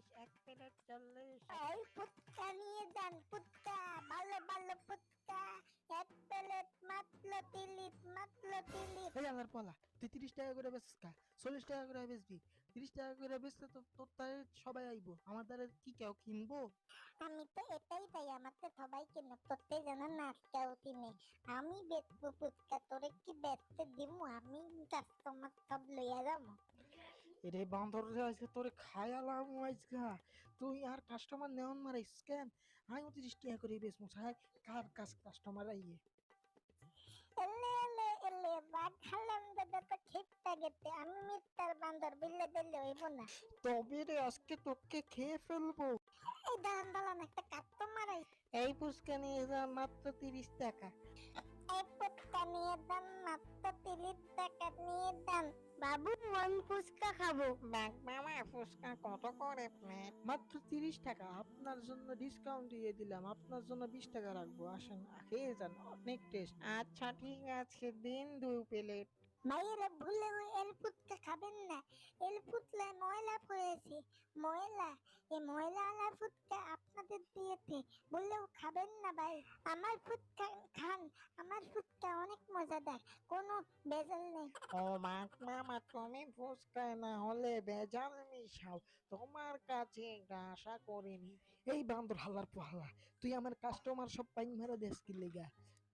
চল্লিশ এক প্লেট চল্লিশ এই ফুটকা নিয়ে যান ফুটকা ভালো ভালো ফুটকা এক প্লেট মাত্র তিলিশ মাত্র তিলিশ এই আমার পলা তুই তিরিশ টাকা করে বেচিস কা? চল্লিশ টাকা করে বেচবি? তিরিশ টাকা করে বেচলে তো তোর তারে সবাই আইবো আমার দ্বারা কি কেউ কিনবো? আমি তো এটাই চাই আমাকে সবাই কিনে তোতে যেন নাচটাও কিনে আমি বেচবো ফুটকা তোরে কি বেচতে দিমু? আমি কাস্টমার সব লইয়া যাব। এরে বান্দর রে আজকে তোরে খায়ালাম আজকে। তুই আর কাস্টমার নেওয়ান মারাইস কেন আমি তিরিশ টাকা করে বেচবো সাহেব কার কাছ কাস্টমার আইয়ে এলে এলে এলে বাদ খালাম দাদা তো খেপটা গেতে আমি মিথ্যার বান্দর বিল্লে দিল্লে হইব না। তবে রে আজকে তোকে খেয়ে ফেলব। এই দাঁড়ান দাঁড়ান একটা কাস্টমার আই এই ফুচকা নিয়ে যা মাত্র তিরিশ টাকা। এই ফুটকা নিয়ে দান মাত্র টাকা নিয়ে দাম। বাবু মন ফুচকা খাব। বাঘ মামা ফুচকা কত করে প্লেট মাত্র তিরিশ টাকা। আপনার জন্য ডিসকাউন্ট দিয়ে দিলাম। আপনার জন্য বিশ টাকা রাখব। আসেন খেয়ে যান। অনেক টেস্ট আচ্ছা ঠিক আছে। দিন দুই প্লেট মায়েরা ভুলে এল ফুটকা খাবেন না। এল ফুটলায় ময়লা পড়েছে। ময়লা এই ময়লা আলা ফুটকা আপনাদের দিয়েছে বললেও খাবেন না ভাই। আমার ফুটকা খান, আমার ফুটকা অনেক মজাদার, কোনো বেজাল নেই। ও বাঘ মামা, তুমি ফুচকায় না হলে বেজাল মিশাও। তোমার কাছে এটা আশা করিনি। এই বান্দর হাল্লার পাল্লা তুই আমার কাস্টমার সব পাইন মেরে দেশ কি লেগা?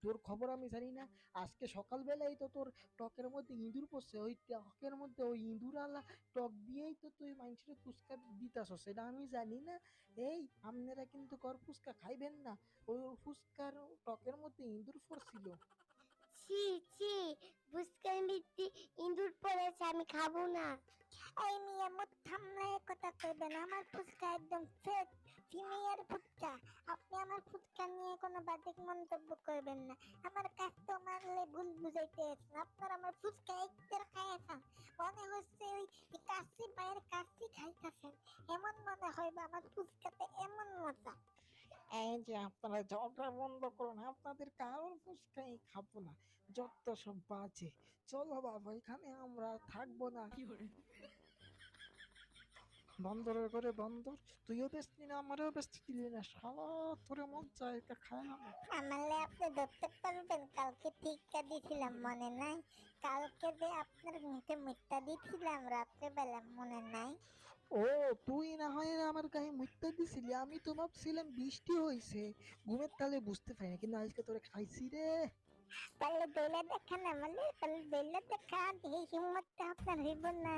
তোর খবর আমি জানি না। আজকে সকালবেলাই তো তোর টকের মধ্যে ইঁদুর পড়ছে। ওই টকের মধ্যে ওই ইঁদুর আলা টক দিয়েই তো তুই মানুষের ফুচকা দিতাস, সেটা আমি জানি না। এই আপনারা কিন্তু কর ফুচকা খাইবেন না। ওই ফুচকার টকের মধ্যে ইঁদুর পড়ছিল। ছি ছি, ফুচকার মধ্যে ইঁদুর পড়েছে, আমি খাব না। এই মিয়া মুখ থামলায় কথা কইবেন আমার ফুচকা একদম ফ্রেশ সিনিয়র ফুচকা আপনি আমার ফুচকা নিয়ে কোনো বাদিক মন্তব্য করবেন না আমার কাস্টমারলে ভুল বুঝাইতে আছেন আপনার আমার ফুচকা একবার খাইয়েছেন মনে হচ্ছে ওই কাশি মায়ের কাশি খাইতেছেন এমন মনে হয় বা আমার ফুচকাতে এমন মজা এই যে আপনারা ঝগড়া বন্ধ করুন আপনাদের কারোর ফুচকাই খাব না যত সব বাজে চলো বাবা এখানে আমরা থাকব না বন্দরের করে বন্দর তুইও বেচলি না আমারও বেচতে দিলি না সারা তোরে মন চায় এটা খায় না। আমালে আপনি ধরতে পারবেন কালকে টিকা দিয়েছিলাম মনে নাই? কালকে যে আপনার মুখে মিথ্যা দিয়েছিলাম রাত্রেবেলা মনে নাই? ও তুই না হয় আমার গায়ে মিথ্যা দিছিলি আমি তো ভাবছিলাম বৃষ্টি হয়েছে ঘুমের তালে বুঝতে পারি না কিন্তু আজকে তোরে খাইছি রে। তাহলে দইলা দেখান আমালে তাহলে দইলা দেখা এই হিম্মতটা আপনার হইব না।